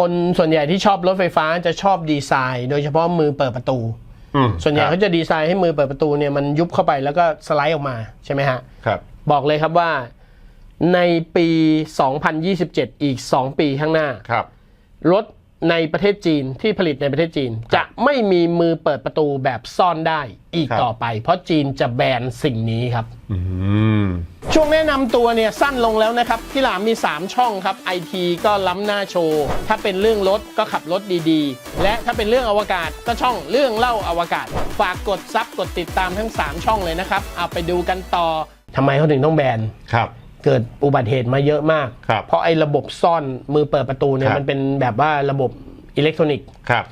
คนส่วนใหญ่ที่ชอบรถไฟฟ้าจะชอบดีไซน์ โดยเฉพาะมือเปิดประตูอืมส่วนใหญ่ครับเขาจะดีไซน์ให้มือเปิดประตูเนี่ยมันยุบเข้าไปแล้วก็สไลด์ออกมาใช่ไหมฮะครับ บอกเลยครับว่าในปี 2027 อีก 2 ปีข้างหน้าครับรถในประเทศจีนที่ผลิตในประเทศจีน จะไม่มีมือเปิดประตูแบบซ่อนได้อีกครับต่อไป เพราะจีนจะแบนสิ่งนี้ครับ อืม ช่วงแนะนำตัวเนี่ยสั้นลงแล้วนะครับ ที่หลามมี 3 ช่องครับไอทีก็ล้ำหน้าโชว์ ถ้าเป็นเรื่องรถก็ขับรถดีๆ และถ้าเป็นเรื่องอวกาศก็ช่องเรื่องเล่าอวกาศ ฝากกดซับกดติดตามทั้ง 3 ช่องเลยนะครับ เอาไปดูกันต่อทำไมเขาถึงต้องแบนครับ เกิดอุบัติเหตุมาเยอะมาก ครับเพราะไอ้ระบบซ่อนมือเปิดประตูเนี่คยรับ มันเป็นแบบว่าระบบอิเล็กทรอนิกส์ครับ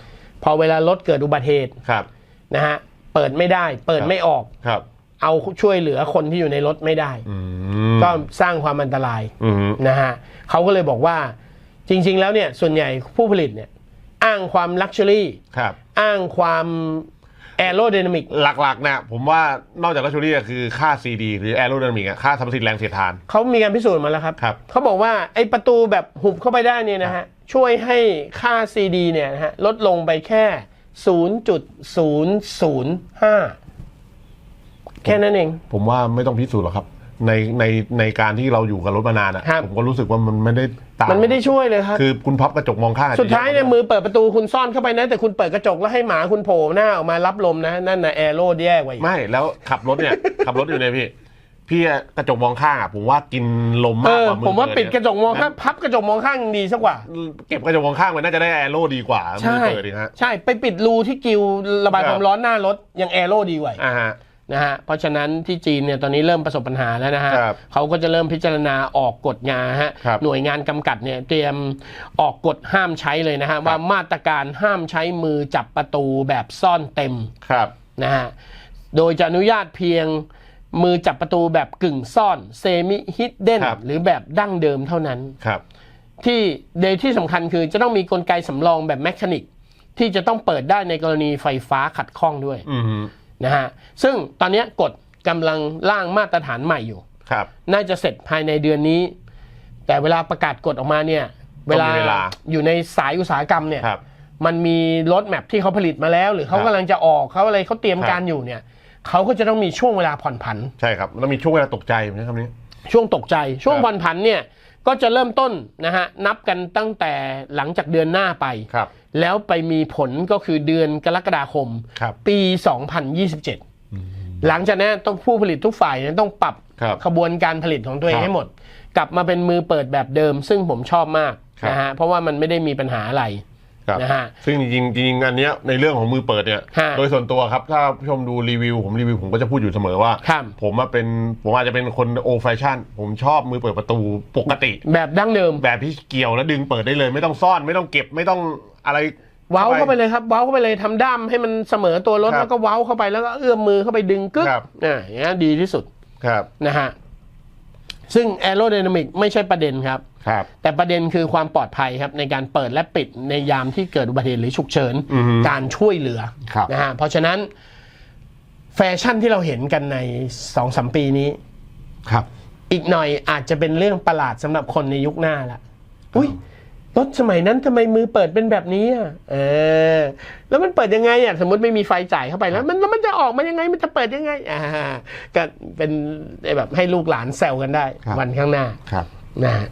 พอเวลารถเกิดอุบัติเหตุครับนะฮะเปิดไม่ได้ เปิดครับไม่ออก ครับ เอาช่วยเหลือคนที่อยู่ในรถไม่ได้อืมก็สร้างความอันตรายอืมนะฮะเขาก็เลยบอกว่าจริง ๆ แล้วเนี่ยส่วนใหญ่ผู้ผลิตเนี่ยอ้างความลักชัวรี่ครับอ้างความแอโร d y นามิกหลักๆเนี่ยผมว่านอกจากลักชัวรี่คือค่า CD หรือแอโร d y นามิกอะค่าทำสิทธิ์แรงเสียดทานเขามีการพิสูจน์มาแล้วครับครับเขาบอกว่าไอ้ประตูแบบหุบเข้าไปได้เนี่ยนะฮะช่วยให้ค่า CD เนี่ยนะฮะลดลงไปแค่ 0.005 แค่นั้นเอง ผมว่าไม่ต้องพิสูจน์หรอกครับ ในในในการที่เราอยู่กับรถมานานอะครับผมก็รู้สึกว่ามันไม่ได้ต่างมันไม่ได้ช่วยเลยครับ คือคุณพับกระจกมองข้างอจจะสุดท้ายเนี่ยมือเปิดประตูคุณซ่อนเข้าไปนะ แต่คุณเปิดกระจกแล้วให้หมาคุณโผล่หน้าออกมารับลมนะ นั่นนะแอโร่แย่กว่าอีก ไม่แล้วขับรถเนี่ย ขับรถอยู่เนี่ยพี่ พี่กระจกมองข้างอะผมว่ากินลมเอมากอกว่ามือผมว่าเปิดกระจกมองข้างพับกระจกมองข้างยังดีสักกว่า เก็บกระจกมองข้างมันน่าจะได้แอโร่ดีกว่ามืใช่ อเปิดดีฮะ ใช่ไปปิดรูที่กิวระบายครับความร้อนหน้า รถยังแอโร่ดีกว่าอ่าฮะ นะฮะเพราะฉะนั้นที่จีนเนี่ยตอนนี้เริ่มประสบปัญหาแล้วนะฮะครับเขาก็จะเริ่มพิจารณาออกกฎงานฮะครับหน่วยงานกำกับเนี่ยเตรียมออกกฎห้ามใช้เลยนะฮะว่ามาตรการห้ามใช้มือจับประตูแบบซ่อนเต็มครับ นะฮะโดยจะอนุญาตเพียงมือจับประตูแบบกึ่งซ่อนเซมิฮิดเด้นครับ หรือแบบดั้งเดิมเท่านั้น ครับ ที่โดยที่สำคัญคือจะต้องมีกลไกสำรองแบบแมชานิกที่จะต้องเปิดได้ในกรณีไฟฟ้าขัดข้องด้วย อืมฮึ นะฮะซึ่งตอนเนี้ยกฎกำลังร่างมาตรฐานใหม่อยู่ครับ น่าจะเสร็จภายในเดือนนี้ แต่เวลาประกาศกฎออกมาเนี่ยเวลาต้องมีเวลาอยู่ในสายอุตสาหกรรมเนี่ยครับมันมีรถแมพที่เขาผลิตมาแล้ว หรือเขาครับกำลังจะออกเขาอะไรเขาเตรียมครับการอยู่เนี่ยเขาก็จะต้องมีช่วงเวลาผ่อนผัน ใช่ครับแล้วมีช่วงเวลาตกใจผมใช้คำนี้ ช่วงตกใจช่วงครับผ่อนผันเนี่ย ก็จะเริ่มต้นนะฮะนับกันตั้งแต่หลังจากเดือนหน้าไป ครับ แล้วไปมีผลก็คือเดือนกรกฎาคม ครับ ปี 2027หลังจากนั้นต้องผู้ผลิตทุกฝ่ายเนี่ยต้องปรับครับขบวนการผลิตของตัวเองครับให้หมด กลับมาเป็นมือเปิดแบบเดิม ซึ่งผมชอบมากครับ นะฮะเพราะว่ามันไม่ได้มีปัญหาอะไรครับ นะฮะ ซึ่งจริงๆจริงๆอันเนี้ยในเรื่องของมือเปิดเนี่ย ฮะโดยส่วนตัวครับ ถ้าผู้ชมดูรีวิว ผมรีวิวผมก็จะพูดอยู่เสมอว่า ครับ ผมว่าเป็นผมอาจจะเป็นคนโอแฟชั่น ผมชอบมือเปิดประตูปกติ แบบดั้งเดิม แบบที่เกี่ยวแล้วดึงเปิดได้เลย ไม่ต้องซ่อนไม่ต้องเก็บไม่ต้องอะไรเว้าเข้าไปเลยครับ เว้าเข้าไปเลยทำด้ามให้มันเสมอตัวรถครับแล้วก็เว้าเข้าไปแล้วก็เอื้อมมือเข้าไปดึงกึ๊กครับ อ่าอย่างนี้นดีที่สุดครับ นะฮะ ซึ่งแอโร d y นามิกไม่ใช่ประเด็นครับ ครับ แต่ประเด็นคือความปลอดภัยครับ ในการเปิดและปิดในยามที่เกิดอุบัติเหตุหรือฉุกเฉิน อือฮึการช่วยเหลือครับ นะฮะเพราะฉะนั้นแฟชั่นที่เราเห็นกันในสองสมปีนี้ ครับ อีกหน่อยอาจจะเป็นเรื่องประหลาดสำหรับคนในยุคหน้าละอุ้ย รถสมัยนั้นทำไมมือเปิดเป็นแบบนี้อะเออ แล้วมันเปิดยังไงอะสมมติไม่มีไฟจ่ายเข้าไปแล้ว มันแล้วมันจะออกมายังไงมันจะเปิดยังไงอ่าก็เป็นแบบให้ลูกหลานแซวกันได้ครับวันข้างหน้าครับนะฮะ